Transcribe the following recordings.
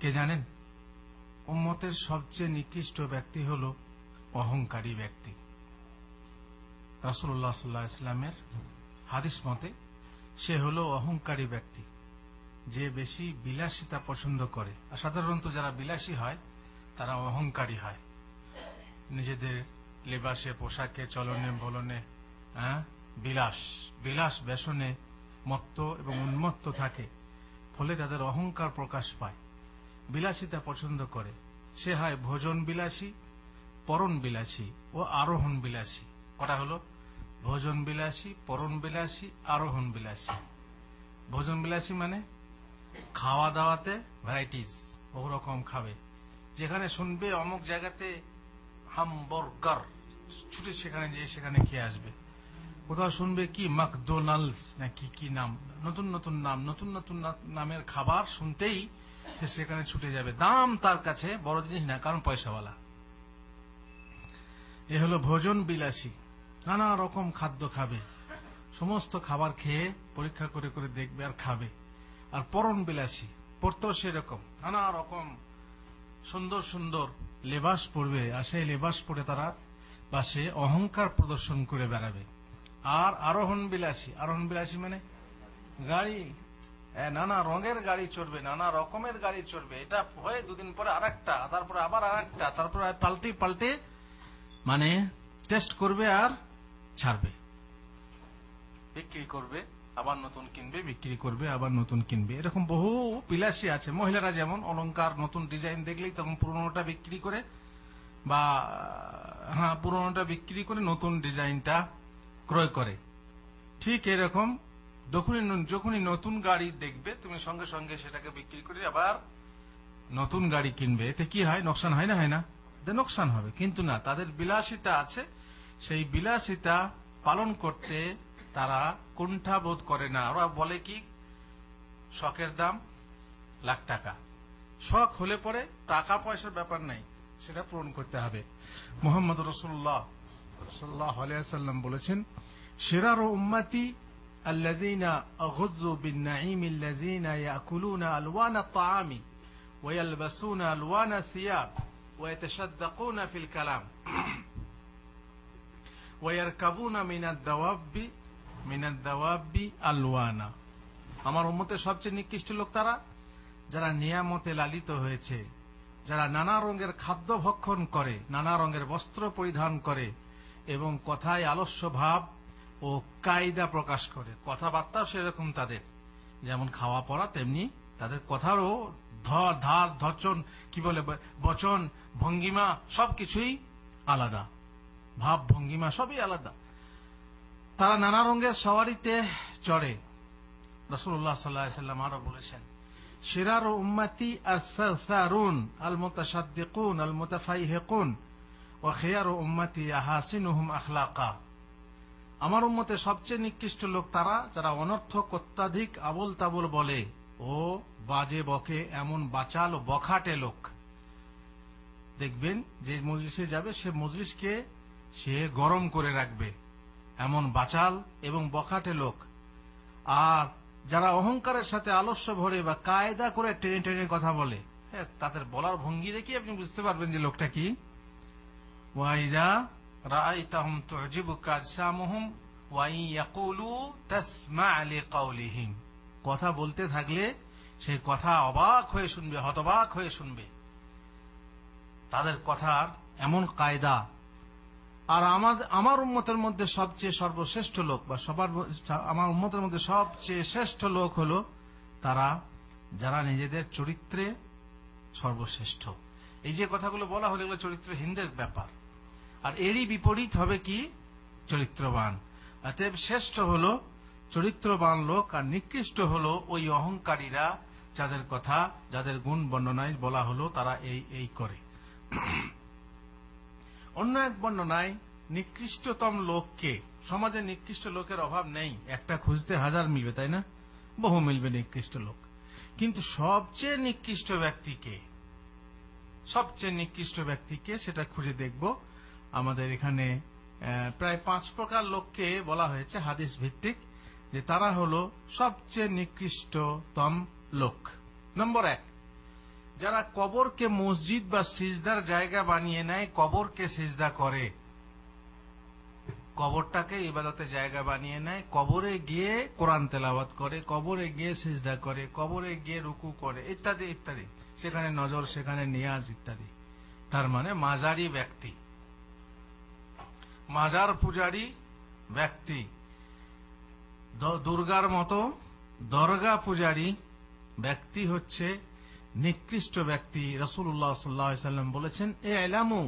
কে জানেন? উম্মতের সবচেয়ে নিকৃষ্ট ব্যক্তি হল অহংকারী ব্যক্তি। রাসুল্লাহ সাল্লাহ ইসলামের হাদিস মতে, সে হল অহংকারী ব্যক্তি। যে বেশি বিলাসিতা পছন্দ করে। আর সাধারণত যারা বিলাসী হয়, তারা অহংকারী হয়। নিজেদের লেবাসে, পোশাকে, চলনে, বলনে হ্যাঁ বিলাস বিলাস বেসনে মত্ত এবং উন্মত্ত থাকে, ফলে তাদের অহংকার প্রকাশ পায়। বিলাসিতা পছন্দ করে। সে হয় ভোজন বিলাসী পরণ বিলাসী ও আরোহণ বিলাসী। কটা হলো? ভোজন বিলাসী পরণ বিলাসী, আরোহণ বিলাসী। ভোজন বিলাসী মানে খাওয়া দাওয়াতে ভ্যারাইটিস বহু রকম খাবে। যেখানে শুনবে অমুক জায়গাতে হামবর্গার ছুটে সেখানে যেয়ে সেখানে খেয়ে আসবে। কোথাও শুনবে কি ম্যাকডোনাল্ডস না কি কি নাম? নতুন নতুন নাম, নতুন নতুন নামের খাবার শুনতেই সে সেখানে ছুটে যাবে। দাম তার কাছে বড় জিনিস না, কারণ পয়সাওয়ালা। এ হলো ভোজন বিলাসী। নানা রকম খাদ্য খাবে। সমস্ত খাবার খেয়ে পরীক্ষা করে করে দেখবে আর খাবে। আর পরণ বিলাসী, পড়তেও সেরকম। নানা রকম সুন্দর সুন্দর লেবাস পরবে। আর সেই লেবাস পরে তারা সে অহংকার প্রদর্শন করে বেড়াবে। আর আরোহণ বিলাসী। আরোহণ বিলাসী মানে গাড়ি নানা রঙের গাড়ি চড়বে, নানা রকমের গাড়ি চড়বে। এটা হয়ে দুদিন পরে আরেকটা, তারপরে আবার আরেকটা, তারপরে পাল্টে পাল্টে মানে টেস্ট করবে আর ছাড়বে। বিক্রি করবে, আবার নতুন কিনবে, বিক্রি করবে, আবার নতুন কিনবে। এরকম বহু বিলাসী আছে। মহিলারা যেমন অলংকার, নতুন ডিজাইন দেখলেই তখন পুরনোটা বিক্রি করে বা হ্যাঁ পুরনোটা বিক্রি করে নতুন ডিজাইনটা ক্রয় করে। ঠিক এরকম যখনই যখনই নতুন গাড়ি দেখবে, তুমি সঙ্গে সঙ্গে সেটাকে বিক্রি করে আবার নতুন গাড়ি কিনবে। এতে কি হয়? নোকসান হয় না? হয় না? নোকসান হবে। কিন্তু না, তাদের বিলাসিতা আছে। সেই বিলাসিতা পালন করতে তারা কুণ্ঠা বোধ করে না। ওরা বলে কি, শখের দাম লাখ টাকা। শখ হলে পরে টাকা পয়সার ব্যাপার নাই, সেটা পূরণ করতে হবে। মোহাম্মদ রসুল্লাহ সাল্লাহ আলিয়াল্লাম বলেছেন, সেরার উম্মাতি الذين أغضوا بالنعيم الذين يأكلون ألوان الطعام ويلبسون ألوان الثياب ويتشدقون في الكلام ويركبون من الدواب من الدواب ألوانا আমার উম্মতের সবচেয়ে নিকৃষ্ট লোক তারা যারা নিয়ামতে লালিত হয়েছে যারা নানা রঙের খাদ্য ভক্ষণ করে নানা রঙের বস্ত্র পরিধান করে এবং কথায় আলস্য ভাব ও কায়দা প্রকাশ করে। কথাবার্তাও সেরকম তাদের। যেমন খাওয়া পড়া, তেমনি তাদের কথারও ধর, ধার ধর্চন কি বলে বচন, ভঙ্গিমা, সবকিছুই আলাদা। ভাব, ভঙ্গিমা, সবই আলাদা। তারা নানা রঙের সওয়ারিতে চড়ে। রসুল্লাহ সাল্লাম আরও বলেছেন, শিরার উম্মাতি আসারুন আল মুতাসাদ্দিকুন আল মোতাফাই হেকুন ও খেয়ার উম্মাতি আহাসিনুহুম আখলাকা। আমার উম্মতে সবচেয়ে নিকৃষ্ট লোক তারা যারা অনর্থক অত্যাধিক আবল তাবল বলে। ও বাজে বকে এমন বাচাল বখাটে লোক। দেখবেন যে মজলিসে যাবে সে মজলিসকে সে গরম করে রাখবে। এমন বাচাল এবং বখাটে লোক। আর যারা অহংকারের সাথে আলস্য ভরে বা কায়দা করে টেনে টেনে কথা বলে হ্যাঁ, তাদের বলার ভঙ্গি দেখি আপনি বুঝতে পারবেন যে লোকটা কি? ওয়াইজা রাআইতাহুম তু'জিবুকা আজসামুহুম ওয়া ইন ইয়াকুলু তাসমা' লিকাউলিহিম। কথা বলতে থাকলে সেই কথা অবাক হয়ে শুনবে, হতবাক হয়ে শুনবে। তাদের কথার এমন কায়দা, আর আমার আমার উম্মতের মধ্যে সবচেয়ে সর্বশ্রেষ্ঠ লোক বা সবার আমার উম্মতের মধ্যে সবচেয়ে শ্রেষ্ঠ লোক হলো তারা, যারা নিজেদের চরিত্রে সর্বশ্রেষ্ঠ। এই যে কথাগুলো বলা হলো এগুলো চরিত্রহীনদের ব্যাপার। আর এরই বিপরীত হবে কি? চরিত্রবান। অতএব শ্রেষ্ঠ হলো চরিত্রবান লোক আর নিকৃষ্ট হলো ওই অহংকারীরা যাদের কথা, যাদের গুণ বর্ণনায় বলা হলো, তারা এই এই করে। অন্য এক বর্ণনায়, নিকৃষ্টতম লোককে, সমাজে নিকৃষ্ট লোকের অভাব নেই। একটা খুঁজতে হাজার মিলবে, তাই না? বহু মিলবে নিকৃষ্ট লোক। কিন্তু সবচেয়ে নিকৃষ্ট ব্যক্তিকে, সবচেয়ে নিকৃষ্ট ব্যক্তিকে সেটা খুঁজে দেখব আমাদের এখানে প্রায় পাঁচ প্রকার লোককে বলা হয়েছে হাদিস ভিত্তিক, যে তারা হল সবচেয়ে নিকৃষ্টতম লোক। নম্বর এক, যারা কবরকে মসজিদ বা সিজদার জায়গা বানিয়ে নেয়, কবরকে সিজদা করে। কবরটাকে ইবাদতের জায়গা বানিয়ে নেয়, কবরে গিয়ে কোরআন তেলাওয়াত করে, কবরে গিয়ে সিজদা করে, কবরে গিয়ে রুকু করে, ইত্যাদি ইত্যাদি। সেখানে নজর, সেখানে নিয়াজ, ইত্যাদি। তার মানে মাজারি ব্যক্তি। মাজার পূজারি ব্যক্তি দ- দুর্গার মতো দরগা পূজারি ব্যক্তি হচ্ছে নিকৃষ্ট ব্যক্তি রসুল্লাহ সাল্লাম বলেছেন এ এলামু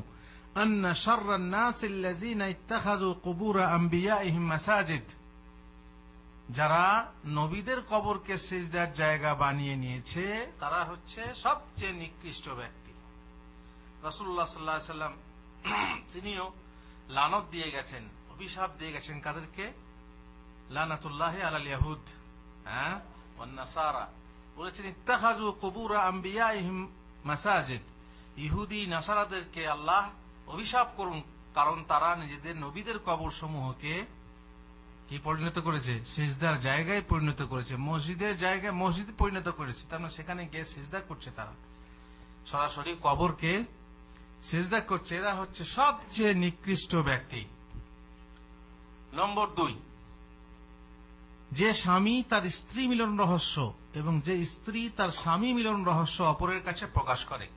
أن شر الناس الذين اتخذوا قبور أنبيائهم مساجد যারা নবীদের কবরকে সিজদার জায়গা বানিয়ে নিয়েছে তারা হচ্ছে সবচেয়ে নিকৃষ্ট ব্যক্তি রসুল্লাহ সাল্লাহ সাল্লাম তিনিও লানত দিয়ে গেছেন, অভিশাপ দিয়ে গেছেন কাদেরকে? লানাতুল্লাহ আলাল ইয়াহুদ। হ্যাঁ? ওয়ান্নাসারা বলেছেন ইত্তাখাজু কবুরা আম্বিয়াইহিম মাসাজিদ। ইহুদি, নাসারাদেরকে আল্লাহ অভিশাপ করুন, কারণ তারা নিজেদের নবীদের কবর সমূহকে কি পরিণত করেছে? সিজদার জায়গায় পরিণত করেছে। মসজিদের জায়গায় মসজিদ পরিণত করেছে। তার মানে সেখানে গিয়ে সিজদা করছে তারা। সরাসরি কবরকে সিজদা করছে এরা হচ্ছে সবচেয়ে নিকৃষ্ট ব্যক্তি। নম্বর দুই। যে স্বামী তার স্ত্রী মিলন রহস্য এবং যে স্ত্রী তার স্বামী মিলন রহস্য অপরের কাছে প্রকাশ করে।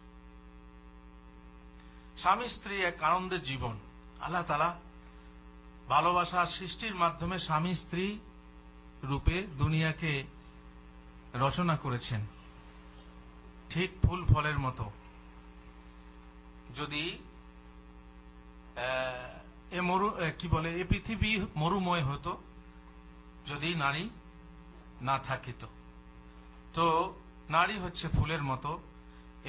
স্বামী স্ত্রী এক আনন্দের জীবন। আল্লাহ তালা ভালোবাসার সৃষ্টির মাধ্যমে স্বামী স্ত্রী রূপে দুনিয়াকে রচনা করেছেন। ঠিক ফুল ফলের মতো। যদি মরু কি বলে, এ পৃথিবী মরুময় হতো, যদি নারী না থাকিত। তো নারী হচ্ছে ফুলের মতো,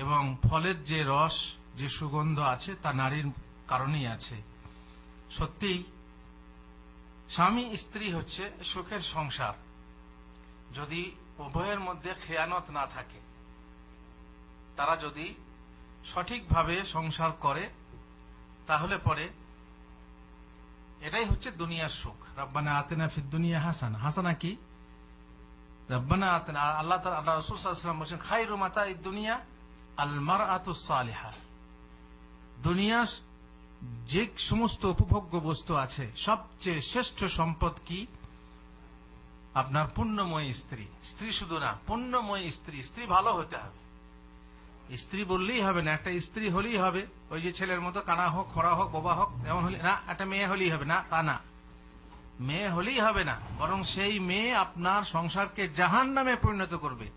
এবং ফলের যে রস, যে সুগন্ধ আছে, তা নারীর কারণেই আছে। সত্যিই, স্বামী স্ত্রী হচ্ছে সুখের সংসার। যদি উভয়ের মধ্যে খেয়ানত না থাকে, তারা যদি সঠিকভাবে সংসার করে, তাহলে পরে এটাই হচ্ছে দুনিয়ার সুখ। রব্বানা আতেনা ফিদ দুনিয়া হাসান। হাসানা কি? রব্বানা আতেনা, আল্লাহ আল্লাহ রাসূল বলেছেন খায়রু মাতাঈদ দুনিয়া আলমার মারআতুস সালিহা। দুনিয়ার যে সমস্ত উপভোগ্য বস্তু আছে, সবচেয়ে শ্রেষ্ঠ সম্পদ কি? আপনার পুণ্যময়ী স্ত্রী। স্ত্রী শুধু না, পুণ্যময়ী স্ত্রী। স্ত্রী ভালো হতে হবে। স্ত্রী বললেই হবে না, একটা স্ত্রী হলেই হবে। ওই যে ছেলের মতো কানা হোক খরা হোক, বোবা হোক এমন হলে না, একটা মেয়ে হলেই হবে, না, তা না। মেয়ে হলেই হবে না, বরং সেই মেয়ে আপনার সংসারকে জাহান নামে পরিণত করবে।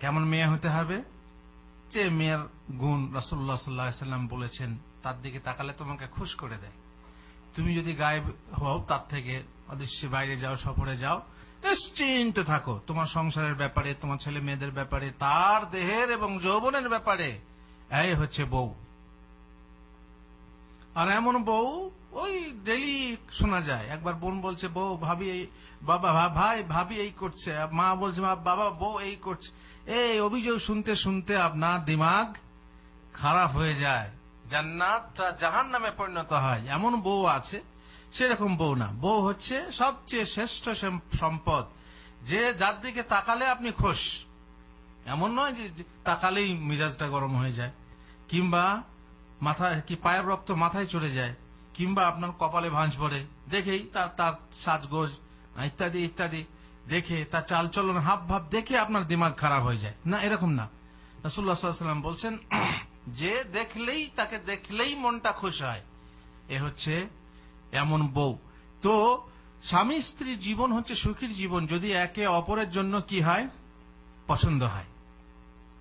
কেমন মেয়ে হতে হবে? যে মেয়ের গুণ রাসুল্লাহ সাল্লাম বলেছেন, তার দিকে তাকালে তোমাকে খুশ করে দেয়। তুমি যদি গায়েব হও তার থেকে, অদৃশ্যে বাইরে যাও, সফরে যাও নিশ্চিন্ত থাকো। তোমার সংসারের ব্যাপারে, তোমার ছেলে মেয়েদের ব্যাপারে, তার দেহের এবং যৌবনের ব্যাপারে। এই হচ্ছে বউ। আর এমন বউ, ওই ডেলি শোনা যায়। একবার বোন বলছে, বউ, ভাবি বাবা ভাই, ভাবি এই করছে। মা বলছে বাবা, বউ এই করছে। এই অভিযোগ শুনতে শুনতে আপনার দিমাগ খারাপ হয়ে যায়। জান্নাতটা জাহান নামে পরিণত হয়। এমন বউ আছে সেরকম বউ না। বউ হচ্ছে সবচেয়ে শ্রেষ্ঠ সম্পদ। যে যার দিকে তাকালে আপনি খুশ। এমন নয় যে তাকালেই মেজাজটা গরম হয়ে যায়। কিংবা মাথায় কি পায়ের রক্ত মাথায় চলে যায়। কিংবা আপনার কপালে ভাঁজ পড়ে। দেখেই তার তার সাজগোজ, ইত্যাদি ইত্যাদি। দেখে তার চালচলন হাব ভাব দেখে আপনার দিমাগ খারাপ হয়ে যায়। না, এরকম না। রসুল্লাহ সাল্লাম বলছেন, যে দেখলেই, তাকে দেখলেই মনটা খুশ হয়। এ হচ্ছে এমন বউ। তো স্বামী স্ত্রীর জীবন হচ্ছে সুখীর জীবন। যদি একে অপরের জন্য কি হয়? পছন্দ হয়।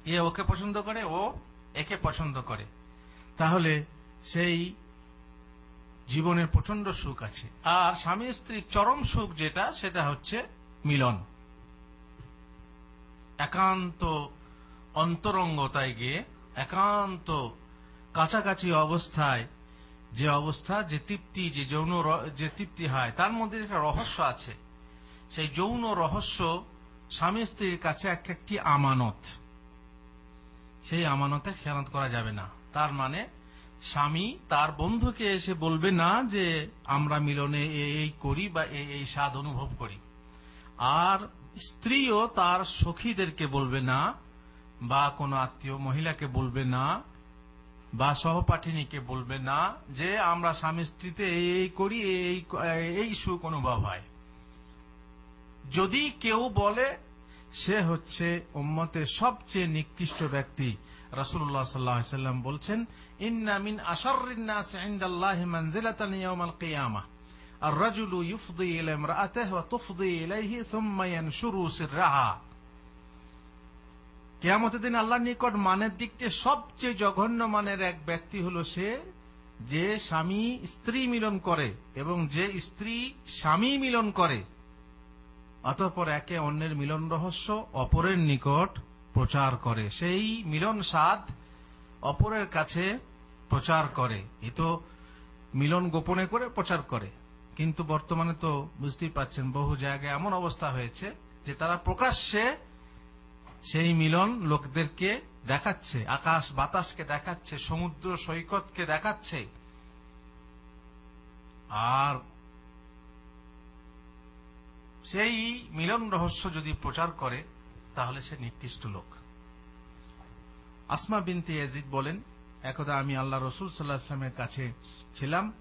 এ ওকে পছন্দ করে, ও একে পছন্দ করে। তাহলে সেই জীবনের প্রচণ্ড সুখ আছে। আর স্বামী স্ত্রীর চরম সুখ যেটা, সেটা হচ্ছে মিলন। একান্ত অন্তরঙ্গতায় গিয়ে, একান্ত কাছাকাছি অবস্থায় যে অবস্থা, যে তৃপ্তি, যে যৌন যে তৃপ্তি হয়, তার মধ্যে একটা রহস্য আছে। সেই যৌন রহস্য স্বামী স্ত্রীর কাছে এক একটি আমানত। সেই আমানতে খেয়ানত করা যাবে না। তার মানে স্বামী তার বন্ধুকে এসে বলবে, না, যে আমরা মিলনে এই করি বা এই স্বাদ অনুভব করি। আর স্ত্রীও তার সখীদেরকে বলবে, না, বা কোনো আত্মীয় মহিলাকে বলবে, না বা সহপাঠিনীকে বলবে না যে আমরা স্বামী স্ত্রীতে এই এই করি এই এই- এই সুখ অনুভব হয় যদি কেউ বলে সে হচ্ছে উম্মতের সবচেয়ে নিকৃষ্ট ব্যক্তি রাসূলুল্লাহ সাল্লাল্লাহু আলাইহি সাল্লাম বলছেন ইন্না মিন আশাররিন নাস ইনদাল্লাহি মানজিলাতান ইয়াউমাল কিয়ামাহ الرجل يفضي إلى امرأته وتفضي إليه ثم ينشر سرها কেয়ামতের দিন আল্লাহর নিকট মানের দিক থেকে সবচেয়ে জঘন্য মানের এক ব্যক্তি হলো সে যে স্বামী স্ত্রী মিলন করে এবং যে স্ত্রী স্বামী মিলন করে। অতঃপর একে অন্যের মিলন রহস্য অপরের নিকট প্রচার করে। সেই মিলন স্বাদ অপরের কাছে প্রচার করে। এ তো মিলন গোপনে করে প্রচার করে। কিন্তু বর্তমানে তো বুঝতেই পাচ্ছেন বহু জায়গায় এমন অবস্থা হয়েছে যে তারা প্রকাশ্যে সেই মিলন লোকদেরকে দেখাচ্ছে, আকাশ বাতাসকে দেখাচ্ছে, সমুদ্র সৈকতকে দেখাচ্ছে। আর সেই মিলন রহস্য যদি প্রচার করে, তাহলে সে নিকৃষ্ট লোক। আসমা বিনতে ইয়াজিদ বলেন, একদা আমি আল্লাহ রসুল সাল্লাহ আসলামের কাছে ছিলাম,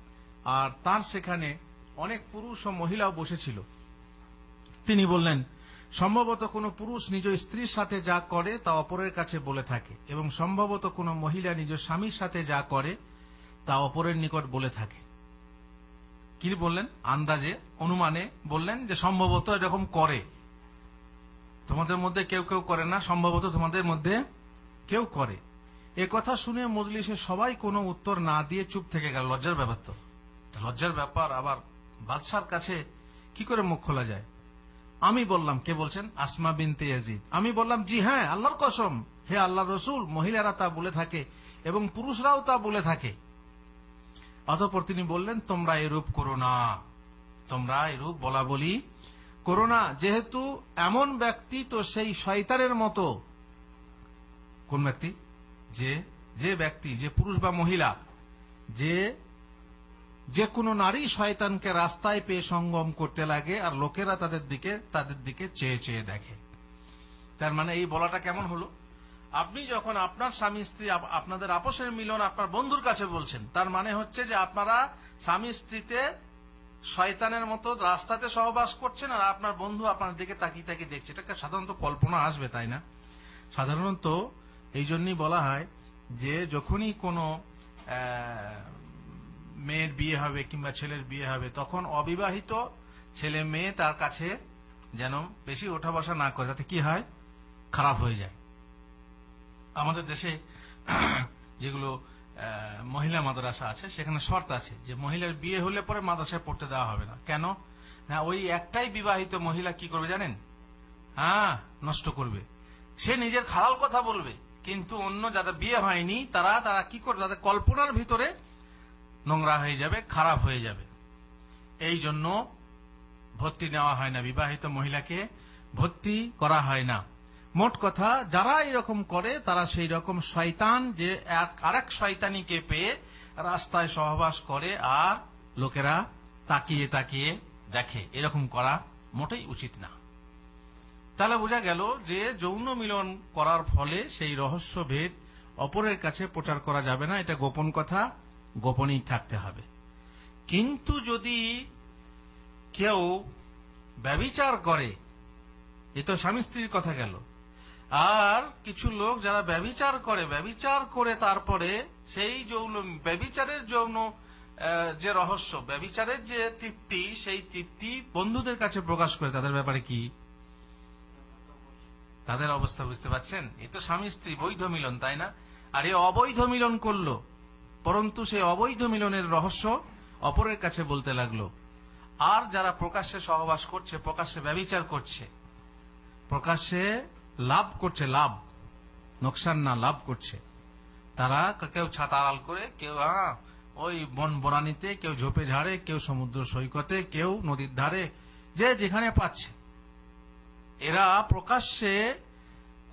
আর তার সেখানে অনেক পুরুষ ও মহিলাও বসেছিল। তিনি বললেন সম্ভবত কোনো পুরুষ নিজ স্ত্রীর সাথে যা করে তা অপরের কাছে বলে থাকে, এবং সম্ভবত কোনো মহিলা নিজ স্বামীর সাথে যা করে তা অপরের নিকট বলে থাকে। কি বললেন? আন্দাজে, অনুমানে বললেন যে সম্ভবত এরকম করে। তোমাদের মধ্যে কেউ কেউ করে না, সম্ভবত তোমাদের মধ্যে কেউ করে। এ কথা শুনে মজলিসে সবাই কোনো উত্তর না দিয়ে চুপ থেকে গেল। লজ্জার ব্যাপার তো। লজ্জার ব্যাপার, আবার বাদশার কাছে কি করে মুখ খোলা যায়? আমি বললাম, কে বলছেন? আসমা বিনতে ইয়াজিদ। আমি বললাম, জি হ্যাঁ আল্লাহর কসম। হে আল্লাহ রসুল, মহিলারা তা বলে থাকে এবং পুরুষরাও তা বলে থাকে। অতঃপর তিনি বললেন, তোমরা এরূপ করো না। তোমরা এরূপ বলা বলি করো না। যেহেতু এমন ব্যক্তি তো সেই শয়তানের মতো। কোন ব্যক্তি? যে যে ব্যক্তি, যে পুরুষ বা মহিলা, যে যে কোনো নারী শয়তানকে রাস্তায় পেয়ে সঙ্গম করতে লাগে আর লোকেরা তাদের দিকে তাদের দিকে চেয়ে চেয়ে দেখে। তার মানে এই বলাটা কেমন হলো? আপনি যখন আপনার স্বামী, স্ত্রী আপনাদের আপসের মিলন আপনার বন্ধুর কাছে বলছেন, তার মানে হচ্ছে যে আপনারা স্বামী, স্ত্রীতে শয়তানের মতো রাস্তাতে সহবাস করছেন আর আপনার বন্ধু আপনার দিকে তাকিয়ে তাকিয়ে দেখছে। এটা সাধারণত কল্পনা আসবে, তাই না? সাধারণত এই জন্যই বলা হয় যে যখনই কোনো মেয়ের বিয়ে হবে কিংবা ছেলের বিয়ে হবে, তখন অবিবাহিত ছেলে মেয়ে তার কাছে যেন বেশি ওঠা বসা না করে তাতে কি হয়? খারাপ হয়ে যায়। আমাদের দেশে যেগুলো মহিলা মাদ্রাসা আছে, সেখানে শর্ত আছে যে মহিলার বিয়ে হলে পরে মাদ্রাসায় পড়তে দেওয়া হবে না। কেন? না, ওই একটাই বিবাহিত মহিলা কি করবে জানেন? হ্যাঁ নষ্ট করবে। সে নিজের খালাল কথা বলবে, কিন্তু অন্য যাদের বিয়ে হয়নি, তারা তারা কি করবে? তাদের কল্পনার ভিতরে নোংরা হয়ে যাবে, খারাপ হয়ে যাবে। এই জন্য ভর্তি নেওয়া হয় না, বিবাহিত মহিলাকে ভর্তি করা হয় না। মোট কথা, যারা এরকম করে, তারা সেই রকম শয়তান যে আরেক শয়তানিকে পেয়ে রাস্তায় সহবাস করে আর লোকেরা তাকিয়ে তাকিয়ে দেখে। এরকম করা মোটেই উচিত না। তাহলে বোঝা গেল যে যৌন মিলন করার ফলে সেই রহস্য ভেদ অপরের কাছে প্রচার করা যাবে না। এটা গোপন কথা। গোপনেই থাকতে হবে। কিন্তু যদি কেউ ব্যবিচার করে, এ তো স্বামী স্ত্রীর কথা গেল, আর কিছু লোক যারা ব্যবিচার করে ব্যবিচার করে তারপরে সেই যৌন, ব্যবিচারের যৌন যে রহস্য, ব্যবিচারের যে তৃপ্তি, সেই তৃপ্তি বন্ধুদের কাছে প্রকাশ করে, তাদের ব্যাপারে কি? তাদের অবস্থা বুঝতে পারছেন? এ তো স্বামী স্ত্রী, বৈধ মিলন, তাই না? আর এ অবৈধ মিলন করল। পরন্তু সে অবৈধ মিলনের রহস্য অপরের কাছে বলতে লাগল, আর যারা প্রকাশ্যে সহবাস করছে, প্রকাশ্যে ব্যবিচার করছে, প্রকাশ্যে লাভ করছে, লাভ, নোকসান না, লাভ করছে, তারা কেউ ছাতা আড়াল করে, কেউ ওই বন বনানিতে, কেউ ঝোপে ঝাড়ে, কেউ সমুদ্র সৈকতে, কেউ নদীর ধারে, যে যেখানে পাচ্ছে, এরা প্রকাশ্যে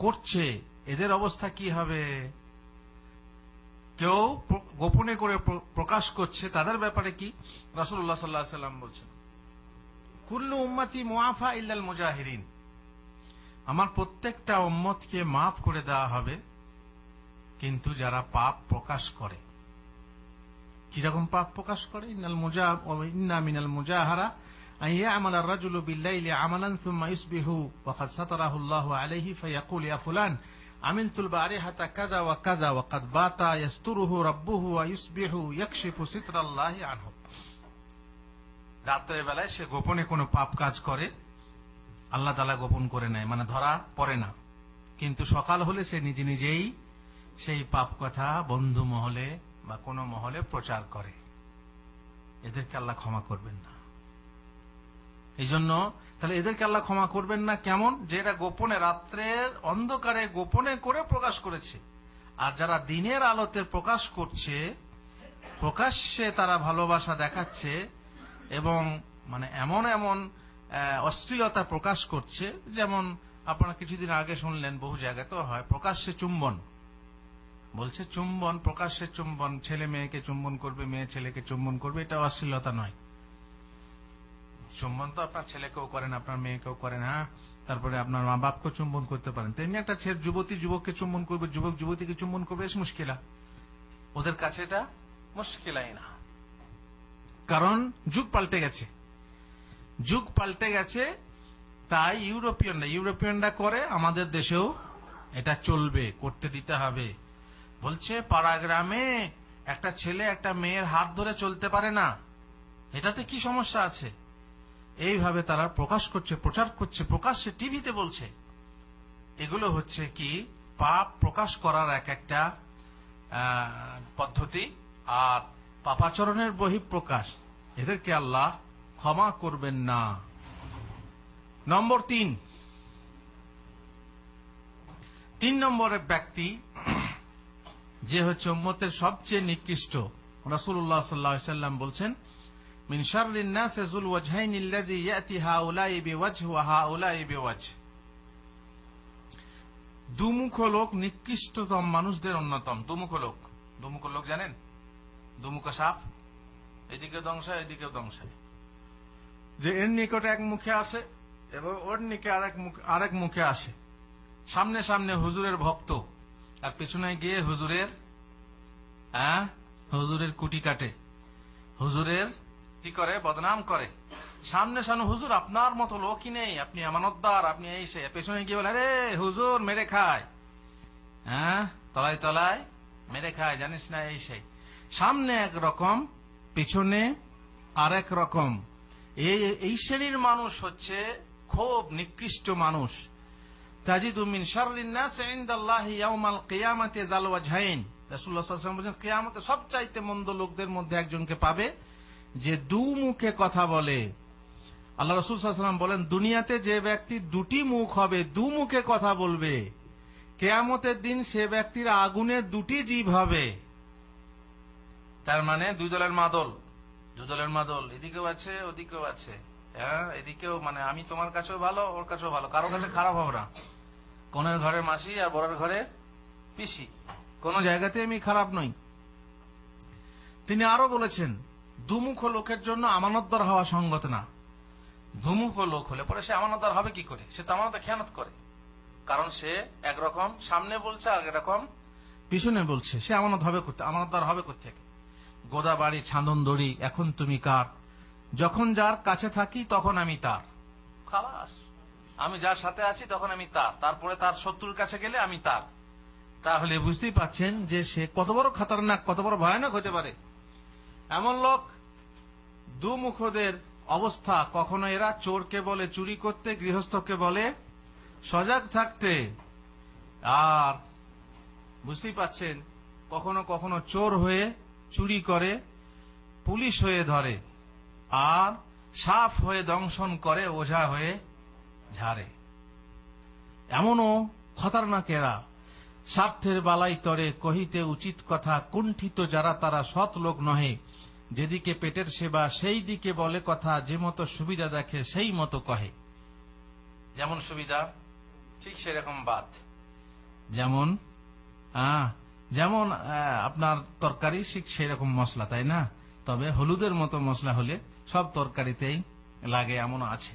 করছে, এদের অবস্থা কি হবে? কেউ গোপনে করে প্রকাশ করছে, তাদের ব্যাপারে কি? রাসুল্লাহ সাল্লাহ সাল্লাম বলছেন, কুল্লু উম্মাতি মুআফা ইল্লাল মুজাহিরিন। আমার প্রত্যেকটা উম্মতকে মাফ করে দেওয়া হবে, কিন্তু যারা পাপ প্রকাশ করে। কীরকম পাপ প্রকাশ করে? ইন্নাল মুজা ইন্না মিনাল মুজাহারা আইয়া আমাল আর রাজুলু বিল্লাইলি আমালান সুম্মা ইসবিহু ওয়া কাদ সাতারাহু আলাইহি ফায়াকুল, ইয়া ফুলান আমিলতুল বারিহাতা কাজা ওয়া কাজা ওয়া কাদ বাতা রাব্বুহু ওয়া ইউসবিহু ইয়াকশিফু আনহু। রাতের বেলায় সে গোপনে কোনো পাপ কাজ করে, আল্লাহ তালা গোপন করে নেয় মানে ধরা পড়ে না। কিন্তু সকাল হলে সে নিজে নিজেই সেই পাপ কথা বন্ধু মহলে বা কোন মহলে প্রচার করে। এদেরকে আল্লাহ ক্ষমা করবেন না। এই জন্য তাহলে এদেরকে আল্লাহ ক্ষমা করবেন না। কেমন? যে এরা গোপনে রাত্রের অন্ধকারে গোপনে করে প্রকাশ করেছে। আর যারা দিনের আলোতে প্রকাশ করছে, প্রকাশ্যে তারা ভালোবাসা দেখাচ্ছে এবং মানে এমন এমন অশ্লীলতা প্রকাশ করছে। যেমন আপনারা কিছুদিন আগে শুনলেন, বহু জায়গাতেও হয়, প্রকাশ্যে চুম্বন। বলছে চুম্বন, প্রকাশ্যে চুম্বন, ছেলে মেয়েকে চুম্বন করবে, মেয়ে ছেলেকে চুম্বন করবে, এটা অশ্লীলতা নয়। চুম্বন তো আপনার ছেলেকেও করেন, আপনার মেয়েকেও করেন হ্যাঁ? তারপরে আপনার মা বাপকেও চুম্বন করতে পারেন। তেমনি একটা ছেলে যুবতী যুবককে চুম্বন করবে, যুবক যুবতীকে চুম্বন করবে, বেশ মুশকিলা ওদের কাছে এটা মুশকিলাই না। কারণ যুগ পাল্টে গেছে। যুগ পাল্টে গেছে, তাই ইউরোপিয়ানরা ইউরোপিয়ানরা করে, আমাদের দেশেও এটা চলবে, করতে দিতে হবে। বলছে, পাড়া গ্রামে একটা ছেলে, একটা মেয়ের হাত ধরে চলতে পারে না। এটাতে কি সমস্যা আছে? এইভাবে তারা প্রকাশ করছে, প্রচার করছে, প্রকাশ্যে টিভিতে বলছে। এগুলো হচ্ছে কি? পাপ প্রকাশ করার এক একটা পদ্ধতি আর পাপাচরণের বহিঃপ্রকাশ। এদেরকে আল্লাহ ক্ষমা করবেন না। নম্বর তিন। তিন নম্বরের ব্যক্তি যে হচ্ছে উম্মতের সবচেয়ে নিকৃষ্ট। রাসূলুল্লাহ সাল্লাল্লাহু আলাইহি সাল্লাম বলছেন শাররিন নাস যুল ওয়াজহাইন আল্লাযী ইয়াতি হাউলাই বিওয়াজহ ওয়া হাউলাই বিওয়াজহ দুমুখ লোক নিকৃষ্টতম মানুষদের অন্যতম। দুমুখ লোক দুমুখ লোক জানেন? দুমুখ সাপ। এদিকে দংশায় এদিকে দংশায় যে এর নিকটে এক মুখে আসে এবং ওর নিকে আরেক আরেক মুখে আসে। সামনে সামনে হুজুরের ভক্ত। আর পেছনে গিয়ে হুজুরের হ্যাঁ হুজুরের কুটি কাটে। হুজুরের কি করে? বদনাম করে। সামনে সামনে, হুজুর, আপনার মতো লোকই নেই। আপনি আমানতদার, আপনি এই সে পেছনে গিয়ে বলে, আরে, হুজুর, মেরে খায়। হ্যাঁ? তলায় তলায় মেরে খায়, জানিস না এই সেই সামনে এক রকম, পিছনে আরেক রকম। এই শ্রেণির মানুষ হচ্ছে খুব নিকৃষ্ট মানুষ। তাজিদু মিন শাররিন নাস ইনদাল্লাহি ইয়াউমাল কিয়ামাতি জাল ওয়াজহাইন। রাসূলুল্লাহ মন্দ লোকদের মধ্যে একজনকে পাবে যে দু মুখে কথা বলে। আল্লাহ রসুল সাল্লাম বলেন, দুনিয়াতে যে ব্যক্তি দুটি মুখ হবে, দু মুখে কথা বলবে। কেয়ামতের দিন সে ব্যক্তির আগুনে দুটি জীব হবে। তার মানে দুই দলের মাদল দুই দলের মাদল, এদিকেও আছে, ওদিকেও আছে। হ্যাঁ এদিকেও মানে আমি তোমার কাছেও ভালো, ওর কাছেও ভালো, কারও কাছে খারাপ হবে না। কনের ঘরে মাসি আর বড়ের ঘরে পিসি, কোন জায়গাতে আমি খারাপ নই। তিনি আরও বলেছেন দুমুখ লোকের জন্য আমানতদার হওয়া সঙ্গত না। দুমুখ লোক হলে পরে সে আমানতদার হবে কি করে? সে তো আমানত খেয়ানত করে। কারণ সে একরকম সামনে বলছে, আর একরকম পিছনে বলছে। সে আমানত হবে করতে আমানতদার হবে থেকে গোদা বাড়ি ছান্দন দড়ি, এখন তুমি কার? যখন যার কাছে থাকি, তখন আমি তার। খালাস, আমি যার সাথে আছি, তখন আমি তার। তারপরে তার শত্রুর কাছে গেলে আমি তার। তাহলে বুঝতেই পাচ্ছেন যে সে কত বড় খাতারনাক, কত বড় ভয়ানক হতে পারে। এমন লোক? দুমুখদের অবস্থা কখনো এরা চোরকে বলে, চুরি করতে গৃহস্থকে বলে? সজাগ থাকতে। আর বুঝতেই পাচ্ছেন, কখনো কখনো চোর হয়ে চুরি করে, পুলিশ হয়ে ধরে, আর সাফ হয়ে দংশন করে, ওঝা হয়ে ঝাড়ে। এমনও খতরনাকেরা স্বার্থের বালাই তরে কহিতে উচিত কথা, কুণ্ঠিত যারা, তারা সৎ লোক নহে। যেদিকে পেটের সেবা সেই দিকে বলে কথা, যে মতো সুবিধা দেখে সেই মতো কহে। যেমন সুবিধা, ঠিক সেরকম বাদ যেমন যেমন আপনার তরকারি, ঠিক সেরকম মশলা, তাই না? তবে হলুদের মতো মশলা হলে সব তরকারিতেই লাগে এমন আছে।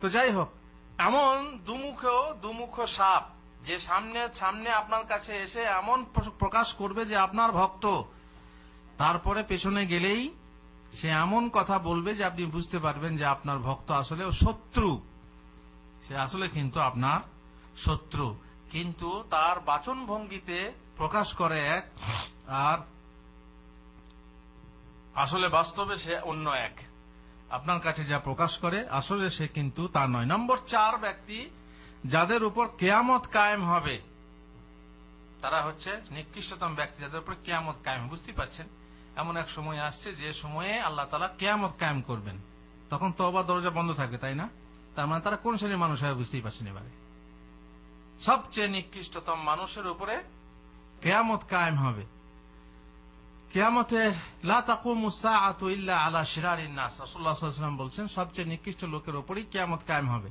তো যাই হোক, এমন দুমুখ দুমুখ সাপ, যে সামনে সামনে আপনার কাছে এসে এমন প্র- প্রকাশ করবে যে আপনার ভক্ত তারপরে পেছনে গেলেই সে এমন কথা বলবে যে আপনি বুঝতে পারবেন যে আপনার ভক্ত আসলে শত্রু। সে আসলে কিন্তু আপনার শত্রু। কিন্তু তার বাচন ভঙ্গিতে প্রকাশ করে এক, আর আসলে বাস্তবে সে অন্য এক। আপনার কাছে যা প্রকাশ করে, আসলে সে কিন্তু তা নয়। নম্বর চার ব্যক্তি যাদের উপর কেয়ামত কায়েম হবে, তারা হচ্ছে নিকৃষ্টতম ব্যক্তি যাদের উপর কেয়ামত কায়েম হবে। বুঝতেই পারছেন? এমন এক সময় আসছে যে সময়ে আল্লাহ তালা কেয়ামত কায়েম করবেন। তখন তো অবা দরজা বন্ধ থাকবে তাই না? তার মানে তারা কোন শ্রেণির মানুষ হয় বুঝতেই পারছেন এবারে। সবচেয়ে নিকৃষ্টতম মানুষের উপরে কেয়ামত কায়েম হবে। কেয়ামতে লা তাকুমু সাআতু ইল্লা আলা শিরারিন নাস। রাসূলুল্লাহ সাল্লাল্লাহু আলাইহি বলছেন, সবচেয়ে নিকৃষ্ট লোকের উপরই কিয়ামত কায়েম হবে।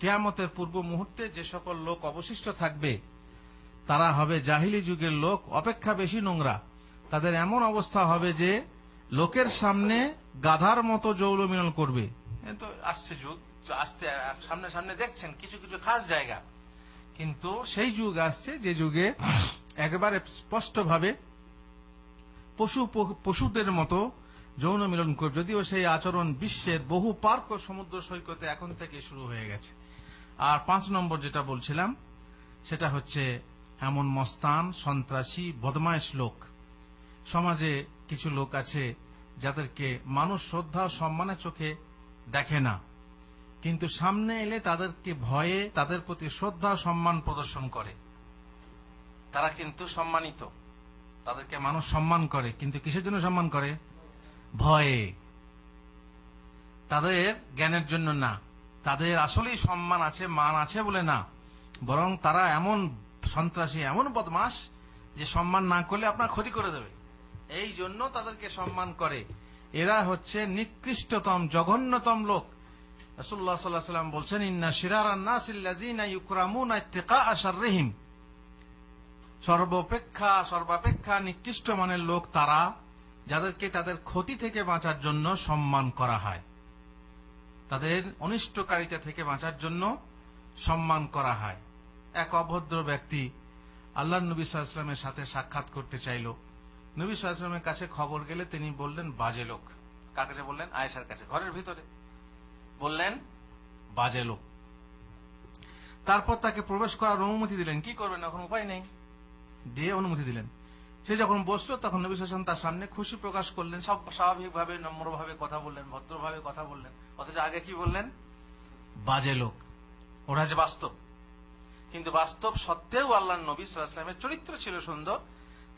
কিয়ামতের পূর্ব মুহূর্তে যে সকল লোক অবশিষ্ট থাকবে, তারা হবে জাহিলি যুগের লোক, অপেক্ষা বেশি নোংরা। তাদের এমন অবস্থা হবে যে লোকের সামনে গাধার মতো যৌল মিলন করবে। তো আসছে যুগ আসতে, সামনে সামনে দেখছেন কিছু কিছু খাস জায়গা। কিন্তু সেই যুগ আসছে যে যুগে একেবারে স্পষ্টভাবে পশু, পশুদের মতো যৌন মিলন করবে যদিও সেই আচরণ বিশ্বের বহু পার্ক ও সমুদ্র সৈকতে এখন থেকে শুরু হয়ে গেছে। আর পাঁচ নম্বর যেটা বলছিলাম, সেটা হচ্ছে এমন মস্তান, সন্ত্রাসী বদমাইশ লোক। সমাজে কিছু লোক আছে যাদেরকে মানুষ শ্রদ্ধা সম্মানের চোখে দেখে না। কিন্তু সামনে এলে তাদেরকে ভয়ে তাদের প্রতি শ্রদ্ধা সম্মান প্রদর্শন করে। তারা কিন্তু সম্মানিত। তাদেরকে মানুষ সম্মান করে। কিন্তু কিসের জন্য সম্মান করে? ভয়ে। তাদের জ্ঞানের জন্য না। তাদের আসলেই সম্মান আছে, মান আছে বলে না। বরং তারা এমন সন্ত্রাসী, এমন বদমাস যে সম্মান না করলে আপনার ক্ষতি করে দেবে। এই জন্য তাদেরকে সম্মান করে। এরা হচ্ছে নিকৃষ্টতম, জঘন্যতম লোক। সাল্লাহ সাল্লাম বলছেন, ইন্না সর্বাপেক্ষা নিকৃষ্ট মানের লোক তারা, যাদেরকে তাদের ক্ষতি থেকে বাঁচার জন্য সম্মান করা হয়। তাদের অনিষ্টকারিতা থেকে বাঁচার জন্য সম্মান করা হয়। এক অভদ্র ব্যক্তি আল্লাহ নবী সাল্লামের সাথে সাক্ষাৎ করতে চাইল। নবী সাল্লামের কাছে খবর গেলে তিনি বললেন, বাজে লোক। কার কাছে বললেন? আয়েশার কাছে। ঘরের ভিতরে। বললেন, বাজে লোক। তারপর তাকে প্রবেশ করার অনুমতি দিলেন। কি করবেন? এখন উপায় নেই। দিয়ে অনুমতি দিলেন। সে যখন বসল, তখন নবী হাসান তার সামনে খুশি প্রকাশ করলেন। সব স্বাভাবিকভাবে, নম্রভাবে কথা বললেন, ভদ্রভাবে কথা বললেন। অথচ আগে কি বললেন? বাজে লোক। ওরা যে বাস্তব। কিন্তু বাস্তব সত্ত্বেও আল্লাহ নবী সাল্লামের চরিত্র ছিল সুন্দর।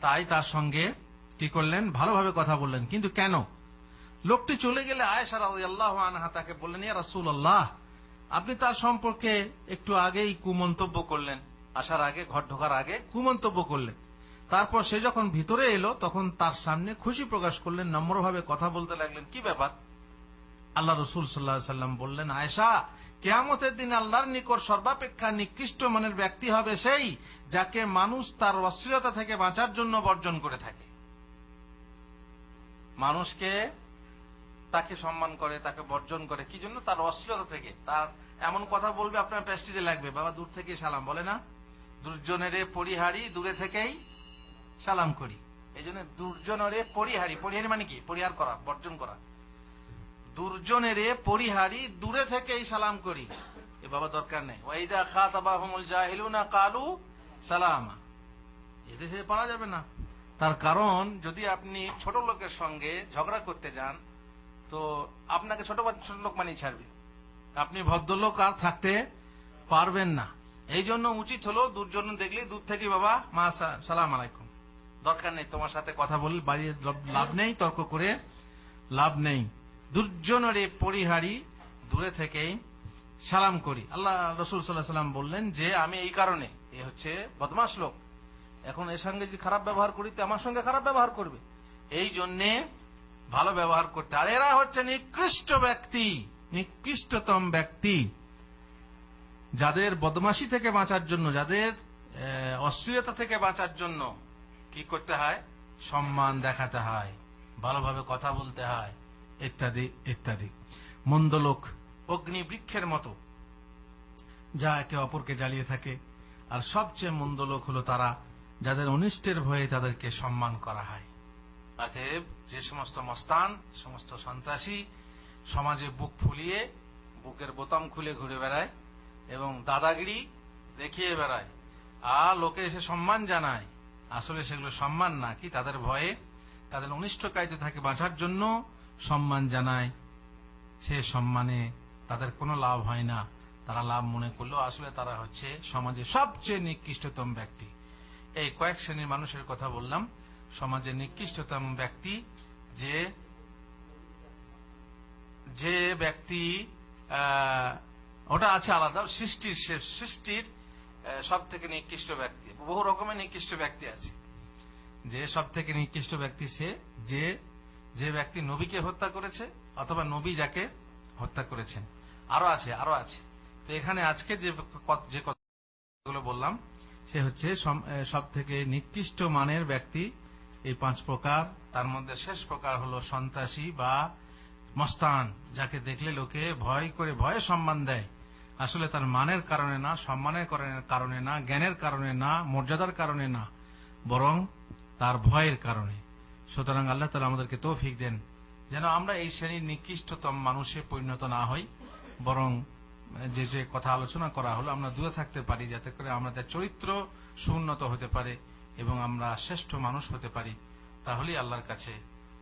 তাই তার সঙ্গে কি করলেন, ভালোভাবে কথা বললেন। কিন্তু কেন? লোকটি চলে গেলে আয়েশা আল্লাহ আনহা তাকে বললেন, ইয়া রাসূল আল্লাহ আপনি তার সম্পর্কে একটু আগেই কুমন্তব্য করলেন। আসার আগে, ঘর ঢোকার আগে কুমন্তব্য করলেন। তারপর সে যখন ভিতরে এলো, তখন তার সামনে খুশি প্রকাশ করলেন, নম্রভাবে কথা বলতে লাগলেন, কি ব্যাপার? আল্লাহ রসুল সাল্লাহ সাল্লাম বললেন আয়সা কেয়ামতের দিন আল্লাহর নিকট সর্বাপেক্ষা নিকৃষ্ট মানের ব্যক্তি হবে সেই যাকে মানুষ তার অশ্লীলতা থেকে বাঁচার জন্য বর্জন করে থাকে। মানুষকে তাকে সম্মান করে, তাকে বর্জন করে, কি জন্য? তার অশ্লীলতা থেকে। তার এমন কথা বলবে, আপনার প্রেস্টিজে লাগবে। বাবা, দূর থেকে সালাম, বলে না? দুর্জনেরে পরিহারি, দূরে থেকেই সালাম করি। এই জন্য দুর্জনেরে পরিহারি। পরিহারি মানে কি? পরিহার করা, বর্জন করা। দুর্জনেরে পরিহারি, দূরে থেকেই সালাম করি। এ বাবা, দরকার নেই। ওয়াইজা কালু সালামা। এদেশে পারা যাবে না। তার কারণ, যদি আপনি ছোট লোকের সঙ্গে ঝগড়া করতে যান, তো আপনাকে ছোট ছোট লোক মানিয়ে ছাড়বে। আপনি ভদ্রলোক আর থাকতে পারবেন না। এই জন্য উচিত হলো দুর্জন দেখলে দূর থেকে, বাবা, মা সালাম আলাইকুম। দরকার নেই তোমার সাথে কথা বলে, বাড়িয়ে লাভ নেই, তর্ক করে লাভ নেই। দুর্জনের পরিহারি দূরে থেকেই সালাম করি। আল্লাহ রসুল সাল্লাহ সাল্লাম বললেন যে, আমি এই কারণে, এ হচ্ছে বদমাস লোক। এখন এর সঙ্গে যদি খারাপ ব্যবহার করি, তো আমার সঙ্গে খারাপ ব্যবহার করবে। এই জন্যে ভালো ব্যবহার করতে। আর এরা হচ্ছে নিকৃষ্ট ব্যক্তি, নিকৃষ্টতম ব্যক্তি। যাদের বদমাশি থেকে বাঁচার জন্য, যাদের অশ্লীলতা থেকে বাঁচার জন্য কি করতে হয়? সম্মান দেখাতে হয়, ভালোভাবে কথা বলতে হয়, ইত্যাদি ইত্যাদি। মন্দলোক অগ্নি বৃক্ষের মতো, যা একে অপরকে জ্বালিয়ে থাকে। আর সবচেয়ে মন্দ লোক হলো তারা যাদের অনিষ্টের ভয়ে তাদেরকে সম্মান করা হয়। অতএব যে সমস্ত মস্তান, সমস্ত সন্ত্রাসী সমাজে বুক ফুলিয়ে, বুকের বোতাম খুলে ঘুরে বেড়ায় এবং দাদাগিরি দেখিয়ে বেড়ায়। আর লোকে এসে সম্মান জানায়। আসলে সেগুলো সম্মান না, কি তাদের ভয়ে? তাদের অনিষ্ট কায়দে থাকে বাঁচার জন্য সম্মান জানায়। সে সম্মানে তাদের কোনো লাভ হয় না। তারা লাভ মনে করলেও আসলে তারা হচ্ছে সমাজে সবচেয়ে নিকৃষ্টতম ব্যক্তি। এই কয়েক শ্রেণির মানুষের কথা বললাম। সমাজের নিকৃষ্টতম ব্যক্তি যে যে ব্যক্তি ওটা আছে আলাদা, সৃষ্টির সৃষ্টির সব থেকে নিকৃষ্ট ব্যক্তি, বহু রকমের নিকৃষ্ট ব্যক্তি আছে। যে সব থেকে নিকৃষ্ট ব্যক্তি সে, যে যে ব্যক্তি নবীকে হত্যা করেছে অথবা নবী যাকে হত্যা করেছেন। আরও আছে আরও আছে। তো এখানে আজকে যে যে কথাগুলো বললাম সে হচ্ছে সব থেকে নিকৃষ্ট মানের ব্যক্তি। এই পাঁচ প্রকার। তার মধ্যে শেষ প্রকার হলো সন্ত্রাসী বা মস্তান, যাকে দেখলে লোকে ভয় করে ভয়ে সম্মান দেয়। আসলে তার মানের কারণে না, সম্মানের কারণে- না, জ্ঞানের কারণে না, মর্যাদার কারণে না, বরং তার ভয়ের কারণে। সুতরাং আল্লাহ তালা আমাদেরকে তৌফিক দেন। যেন আমরা এই শ্রেণির নিকৃষ্টতম মানুষে পরিণত না হই, বরং যে যে কথা আলোচনা করা হলো, আমরা দূরে থাকতে পারি যাতে করে আমাদের চরিত্র সুন্নত হতে পারে এবং আমরা শ্রেষ্ঠ মানুষ হতে পারি। তাহলে আল্লাহর কাছে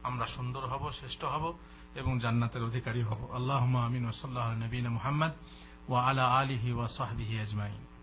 আমরা সুন্দর হব, শ্রেষ্ঠ হব এবং জান্নাতের অধিকারী হব। আল্লাহ আমিন ওসাল্লাহ নবীন মোহাম্মদ ওয়া আলা আলিহি ওয়া সাহবিহি আজমাইন।